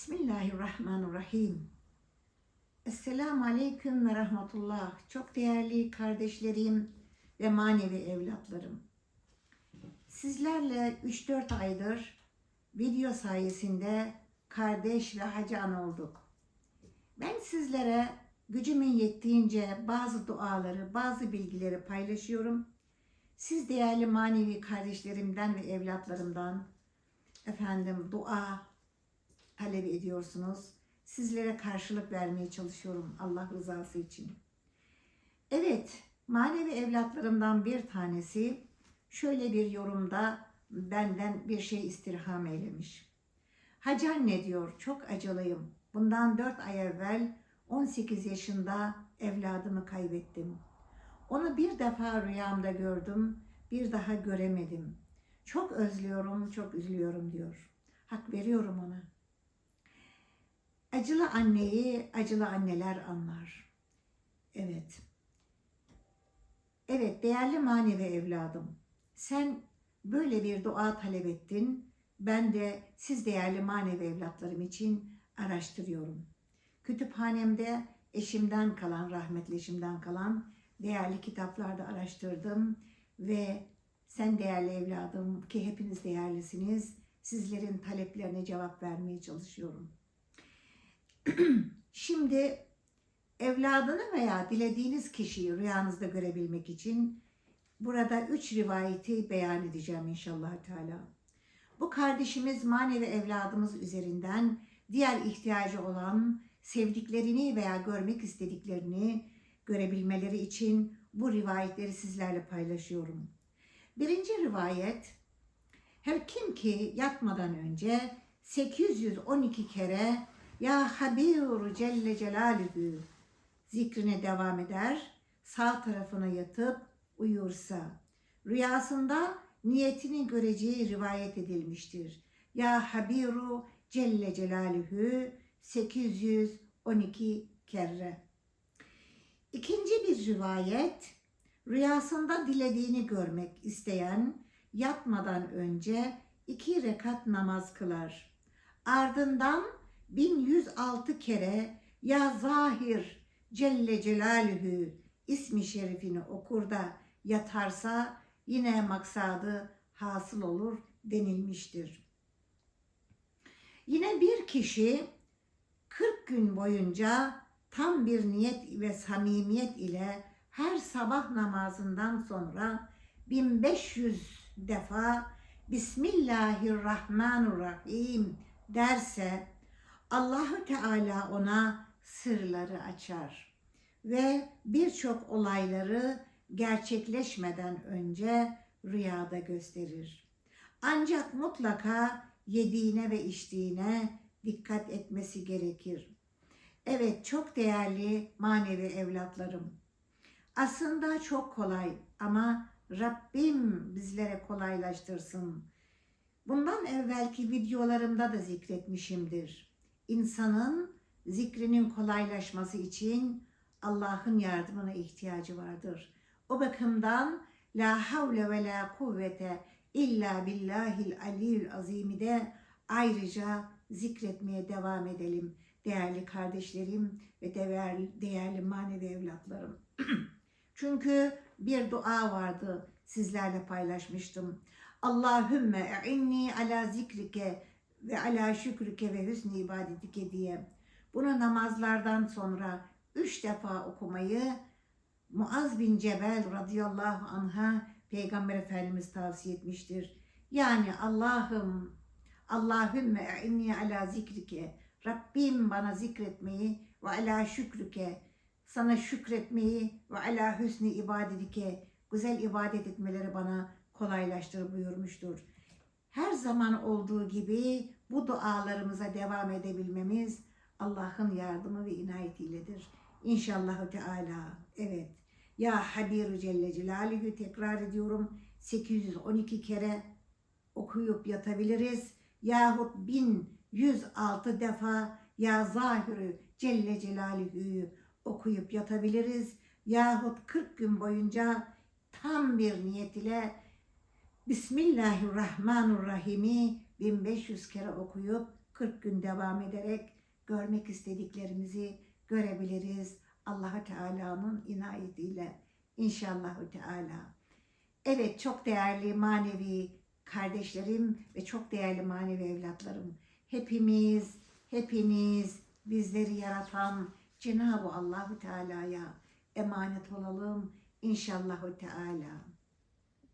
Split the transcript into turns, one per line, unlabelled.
Bismillahirrahmanirrahim. Esselamu Aleyküm ve Rahmetullah. Çok değerli kardeşlerim ve manevi evlatlarım. Sizlerle 3-4 aydır video sayesinde kardeş ve hacı an olduk. Ben sizlere gücümün yettiğince bazı duaları, bazı bilgileri paylaşıyorum. Siz değerli manevi kardeşlerimden ve evlatlarımdan efendim dua talep ediyorsunuz. Sizlere karşılık vermeye çalışıyorum Allah rızası için. Evet, manevi evlatlarımdan bir tanesi şöyle bir yorumda benden bir şey istirham eylemiş. Hacı anne diyor, çok acılıyım. Bundan 4 ay evvel 18 yaşında evladımı kaybettim. Onu bir defa rüyamda gördüm, bir daha göremedim. Çok özlüyorum, çok üzülüyorum diyor. Hak veriyorum ona. Acılı anneyi acılı anneler anlar. Evet. Evet değerli manevi evladım. Sen böyle bir dua talep ettin. Ben de siz değerli manevi evlatlarım için araştırıyorum. Kütüphanemde eşimden kalan, rahmetli eşimden kalan değerli kitaplarda araştırdım ve sen değerli evladım ki hepiniz değerlisiniz. Sizlerin taleplerine cevap vermeye çalışıyorum. Şimdi evladını veya dilediğiniz kişiyi rüyanızda görebilmek için burada üç rivayeti beyan edeceğim inşallah Teala. Bu kardeşimiz manevi evladımız üzerinden diğer ihtiyacı olan sevdiklerini veya görmek istediklerini görebilmeleri için bu rivayetleri sizlerle paylaşıyorum. Birinci rivayet her kim ki yatmadan önce 812 kere ya Habir Celle Celaluhu zikrine devam eder, sağ tarafına yatıp uyursa, rüyasında niyetini göreceği rivayet edilmiştir. Ya Habiru Celle Celaluhu 812 kere. İkinci bir rivayet, rüyasında dilediğini görmek isteyen yatmadan önce iki rekat namaz kılar. Ardından 1106 kere Ya Zahir Celle Celaluhu ismi şerifini okur da yatarsa yine maksadı hasıl olur denilmiştir. Yine bir kişi 40 gün boyunca tam bir niyet ve samimiyet ile her sabah namazından sonra 1500 defa Bismillahirrahmanirrahim derse Allahü Teala ona sırları açar ve birçok olayları gerçekleşmeden önce rüyada gösterir. Ancak mutlaka yediğine ve içtiğine dikkat etmesi gerekir. Evet çok değerli manevi evlatlarım. Aslında çok kolay ama Rabbim bizlere kolaylaştırsın. Bundan evvelki videolarımda da zikretmişimdir. İnsanın zikrinin kolaylaşması için Allah'ın yardımına ihtiyacı vardır. O bakımdan la havle ve la kuvvete illa billahil aliyyül azimi de ayrıca zikretmeye devam edelim değerli kardeşlerim ve değerli, değerli manevi evlatlarım. Çünkü bir dua vardı sizlerle paylaşmıştım. Allahümme inni ala zikrike ve ala şükrike ve hüsnü ibadetike diye. Bunu namazlardan sonra üç defa okumayı Muaz bin Cebel radıyallahu anha Peygamber Efendimiz tavsiye etmiştir. Yani Allah'ım, Allahümme inni ala zikrike, Rabbim bana zikretmeyi ve ala şükrüke, sana şükretmeyi ve ala hüsnü ibadetike, güzel ibadet etmeleri bana kolaylaştır buyurmuştur. Her zaman olduğu gibi bu dualarımıza devam edebilmemiz Allah'ın yardımı ve inayetiyledir. İnşallah Teala. Evet. Ya Habiru Celle Celaluhu tekrar ediyorum. 812 kere okuyup yatabiliriz. Yahut 1106 defa Ya Zahirü Celle Celaluhu'yu okuyup yatabiliriz. Yahut 40 gün boyunca tam bir niyet ile Bismillahirrahmanirrahim'i 1500 kere okuyup 40 gün devam ederek görmek istediklerimizi görebiliriz. Allah Teala'nın inayetiyle inşallahü Teala. Evet çok değerli manevi kardeşlerim ve çok değerli manevi evlatlarım. Hepimiz, hepiniz bizleri yaratan Cenab-ı Allahu Teala'ya emanet olalım inşallahü Teala.